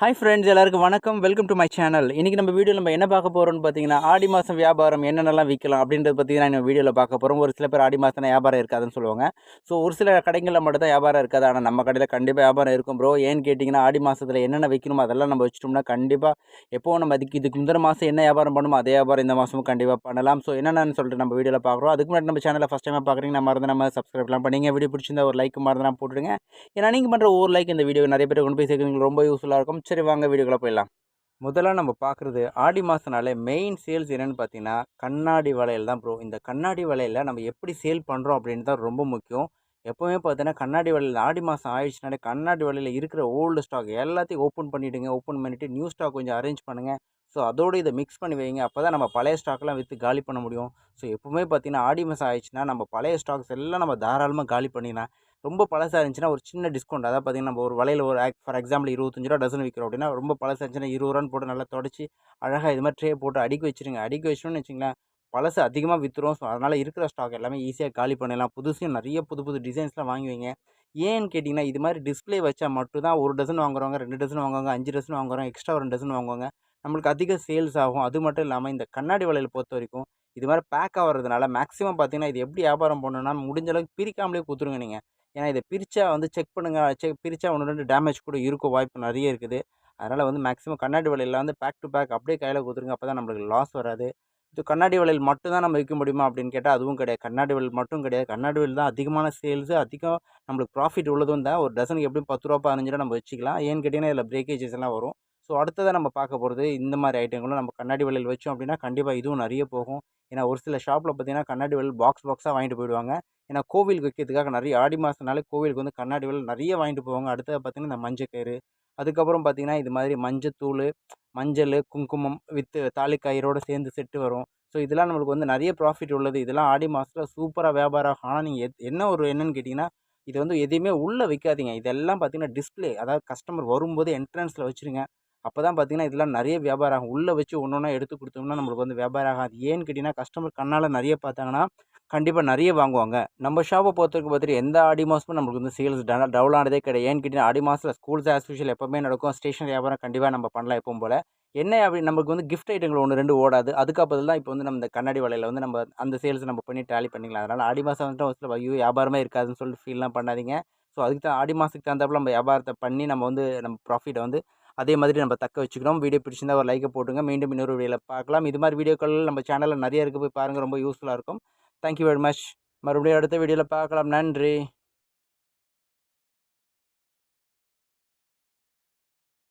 Hi friends எல்லாருக்கும் வணக்கம். Welcome to my channel இன்றைக்கி நம்ம வீடியோ நம்ம என்ன பார்க்க போகிறோம்னு பார்த்தீங்கன்னா ஆடி மாதம் வியாபாரம் என்னென்னலாம் விற்கலாம் அப்படின்றது பற்றி நம்ம வீடியோவில் பார்க்க போகிறோம் ஒரு சில பேர் ஆடி மாதம் வியாபாரம் இருக்காதுன்னு சொல்லுவாங்க. ஸோ ஒரு சில கடைகளில் மட்டும் தான் வியாபாரம் இருக்காது. ஆனால் நம்ம கடையில் கண்டிப்பாக வியாபாரம் இருக்கும் ப்ரோ ஏன்னு கேட்டிங்கன்னா ஆடி மாதத்தில் என்னென்ன விற்கணுமோ அதெல்லாம் நம்ம வச்சிட்டோம்னா கண்டிப்பாக எப்போ நம்ம அதுக்கு இதுக்கு முந்தின மாதம் என்ன வியாபாரம் பண்ணுமோ அதே வியாபாரம் இந்த மாதமும் கண்டிப்பாக பண்ணலாம். ஸோ என்னென்னு சொல்லிட்டு நம்ம வீடியோவில் பார்க்குறோம். அதுக்கு முன்னாடி நம்ம சேனலில் ஃபஸ்ட் டைம் பார்க்குறீங்க மறந்து நம்ம சப்ஸ்கிரைப்லாம் பண்ணிங்க. வீடியோ பிடிச்சிருந்தா ஒரு லைக் மறந்து போட்டுருங்க ஏன்னா நீங்கள் பண்ணுற ஒரு லைக் இந்த வீடியோ நிறைய பேர் கொண்டு போய் சேர்க்குறீங்க ரொம்ப யூஸ்ஃபுல்லாக இருக்கும். சரி வாங்க வீடியோக்குள்ளே போயிடலாம். முதல்ல நம்ம பார்க்குறது ஆடி மாதனாலே மெயின் சேல்ஸ் என்னென்னு பார்த்தீங்கன்னா கண்ணாடி வளையல் தான் ப்ரோ இந்த கண்ணாடி வளையலில் நம்ம எப்படி சேல் பண்ணுறோம் அப்படின்னு தான் ரொம்ப முக்கியம். எப்போவுமே பார்த்தீங்கன்னா கண்ணாடி வளையல் ஆடி மாதம் ஆயிடுச்சுனாலே கண்ணாடி வலையில் இருக்கிற ஓல்டு ஸ்டாக் எல்லாத்தையும் ஓப்பன் பண்ணிவிடுங்க ஓப்பன் பண்ணிவிட்டு நியூ ஸ்டாக் கொஞ்சம் அரேஞ்ச் பண்ணுங்கள் ஸோ அதோடு இதை மிக்ஸ் பண்ணி வைங்க. அப்போ தான் நம்ம பழைய ஸ்டாக்லாம் விற்று காலி பண்ண முடியும். ஸோ எப்போவுமே பார்த்தீங்கன்னா ஆடி மாதம் ஆயிடுச்சுன்னா நம்ம பழைய ஸ்டாக்ஸ் எல்லாம் நம்ம தாராளமாக காலி பண்ணிடலாம். ரொம்ப பழசாக இருந்துச்சுன்னா ஒரு சின்ன டிஸ்கவுண்ட் அதாவது பார்த்திங்கன்னா நம்ம ஒரு வலையில் ஒரு ஃபார் எக்ஸாம்பிள் இருபத்தஞ்சு ரூபா டசன் விற்கிறோம் அப்படின்னா ரொம்ப பழசாக இருந்துச்சுன்னா இருபது ரூபான்னு போட்டு நல்லா தொடச்சி அழகாக இது மாதிரி ட்ரே போட்டு அடிக்க வச்சுருங்க. அடிக்க வச்சோன்னு வச்சிங்களேன் பழசு அதிகமாக விற்றுரும் ஸோ அதனால் இருக்கிற ஸ்டாக் எல்லாமே ஈஸியாக காலி பண்ணிடலாம். புதுசையும் நிறைய புது புது டிசைன்ஸ்லாம் வாங்கி வைங்க. ஏன்னு கேட்டிங்கன்னா இது மாதிரி டிஸ்பிளே வச்சா மட்டும் தான் ஒரு டசன் வாங்குறவங்க ரெண்டு டசன் வாங்குவாங்க அஞ்சு டசன் வாங்குறவங்க எக்ஸ்ட்ரா ஒரு ரெண்டு டசன் வாங்குவாங்க. நம்மளுக்கு அதிக சேல்ஸ் ஆகும். அது மட்டும் இல்லாமல் இந்த கண்ணாடி வலையில் பொறுத்த வரைக்கும் இது மாதிரி பேக் ஆகிறதுனால மேக்ஸிமம் பார்த்தீங்கன்னா இது எப்படி வியாபாரம் பண்ணணும்னா முடிஞ்ச அளவுக்கு பிரிக்காமலே கொடுத்துருங்க நீங்கள் ஏன்னா இதை பிரித்தா வந்து செக் பண்ணுங்கள் செக் பிரித்தா ஒன்று ரெண்டு டேமேஜ் கூட இருக்கும் வாய்ப்பு நிறைய இருக்குது. அதனால் வந்து மேக்ஸிமம் கண்ணாடி வலையில் வந்து பேக் டு பேக் அப்படியே கையில் கொடுத்துருங்க. அப்போ தான் நம்மளுக்கு லாஸ் வராது. இது கண்ணாடி வலையில் மட்டும் தான் நம்ம விற்க முடியுமா அப்படின்னு கேட்டால் அதுவும் கிடையாது. கண்ணாடி வலையில் மட்டும் கிடையாது. கண்ணாடி வலையில் தான் அதிகமான சேல்ஸு. அதிகம் நம்மளுக்கு ப்ராஃபிட் உள்ளதும் தான். ஒரு டசனுக்கு எப்படியும் பத்து ரூபா பதினஞ்சு ரூபா நம்ம வச்சுக்கலாம். ஏன்னு கேட்டிங்கன்னா இதில் பிரேக்கேஜஸ் எல்லாம் வரும். ஸோ அடுத்ததாக நம்ம பார்க்க போகிறது இந்த மாதிரி ஐட்டங்களும் நம்ம கண்ணாடி வலையில் வச்சோம் அப்படின்னா கண்டிப்பாக இதுவும் நிறைய போகும். ஏன்னா ஒரு சில ஷாப்பில் பார்த்தீங்கன்னா கண்ணாடி வலையில் பாக்ஸ் பாக்ஸாக வாங்கிட்டு போயிடுவாங்க. ஏன்னா கோவிலுக்கு வைக்கிறதுக்காக நிறைய ஆடி மாதம்னாலே கோவிலுக்கு வந்து கண்ணாடி வலை நிறைய வாங்கிட்டு போவாங்க. அடுத்தது பார்த்திங்கன்னா இந்த மஞ்சக்கயிறு அதுக்கப்புறம் பார்த்திங்கன்னா இது மாதிரி மஞ்சத்தூள் மஞ்சள் குங்குமம் வித்து தாலிக்கயிறோடு சேர்ந்து செட்டு வரும். ஸோ இதெல்லாம் நம்மளுக்கு வந்து நிறைய ப்ராஃபிட் உள்ளது. இதெல்லாம் ஆடி மாதத்தில் சூப்பராக வியாபாரம் ஆகும். ஆனால் நீங்கள் என்ன ஒரு என்னன்னு கேட்டிங்கன்னா இது வந்து எதையுமே உள்ளே வைக்காதீங்க. இதெல்லாம் பார்த்திங்கன்னா டிஸ்பிளே அதாவது கஸ்டமர் வரும்போது என்ட்ரன்ஸில் வச்சுருங்க. அப்போ தான் பார்த்திங்கன்னா இதெல்லாம் நிறைய வியாபாரம் ஆகும் உள்ளே வச்சு ஒன்று ஒன்றா எடுத்து கொடுத்தோம்னா நம்மளுக்கு வந்து வியாபாரம் ஆகாது. ஏன்னு கேட்டிங்கன்னா கஸ்டமர் கண்ணால் நிறைய பார்த்தாங்கன்னா கண்டிப்பாக நிறைய வாங்குவாங்க. நம்ம ஷாப்பை பொறுத்தவரைக்கும் பார்த்துட்டு எந்த ஆடி மாதமும் நம்மளுக்கு வந்து சேல்ஸ் டவுன் ஆனதே கிடையாது. ஏன்னு கேட்டிங்கன்னா ஆடி மாதத்தில் ஸ்கூல்ஸ் ஆஸ் யூஷுவல் எப்போவுமே நடக்கும். ஸ்டேஷன் வியாபாரம் கண்டிப்பாக நம்ம பண்ணலாம் எப்பவும் போல். என்ன அப்படி நமக்கு வந்து கிஃப்ட் ஐட்டங்கள் ஒன்று ரெண்டு ஓடாது. அதுக்கப்புறம் தான் இப்போ வந்து நம்ம இந்த கண்ணாடி வலையில் வந்து நம்ம அந்த சேல்ஸ் நம்ம பண்ணி டேலி பண்ணிக்கலாம். அதனால் ஆடி மாதம் வந்துட்டு ஒரு சில ஐயோ வியாபாரமே இருக்காதுன்னு சொல்லிட்டு ஃபீல்லாம் பண்ணாதீங்க. ஸோ அதுக்கு தான் ஆடி மாதத்துக்கு தகுந்தாப்பில் நம்ம வியாபாரத்தை பண்ணி நம்ம வந்து நம்ம ப்ராஃபிட்டை வந்து அதே மாதிரி நம்ம தக்க வச்சுக்கிறோம். வீடியோ பிடிச்சிருந்தா ஒரு லைக்கை போட்டுங்க மீண்டும் இன்னொரு வீடியோவில் பார்க்கலாம். இது மாதிரி வீடியோக்கள் நம்ம சேனலில் நிறைய இருக்குது போய் பாருங்கள் ரொம்ப யூஸ்ஃபுல்லாக இருக்கும். தேங்க்யூ வெரி மச் மறுபடியும் அடுத்த வீடியோவில் பார்க்கலாம். நன்றி.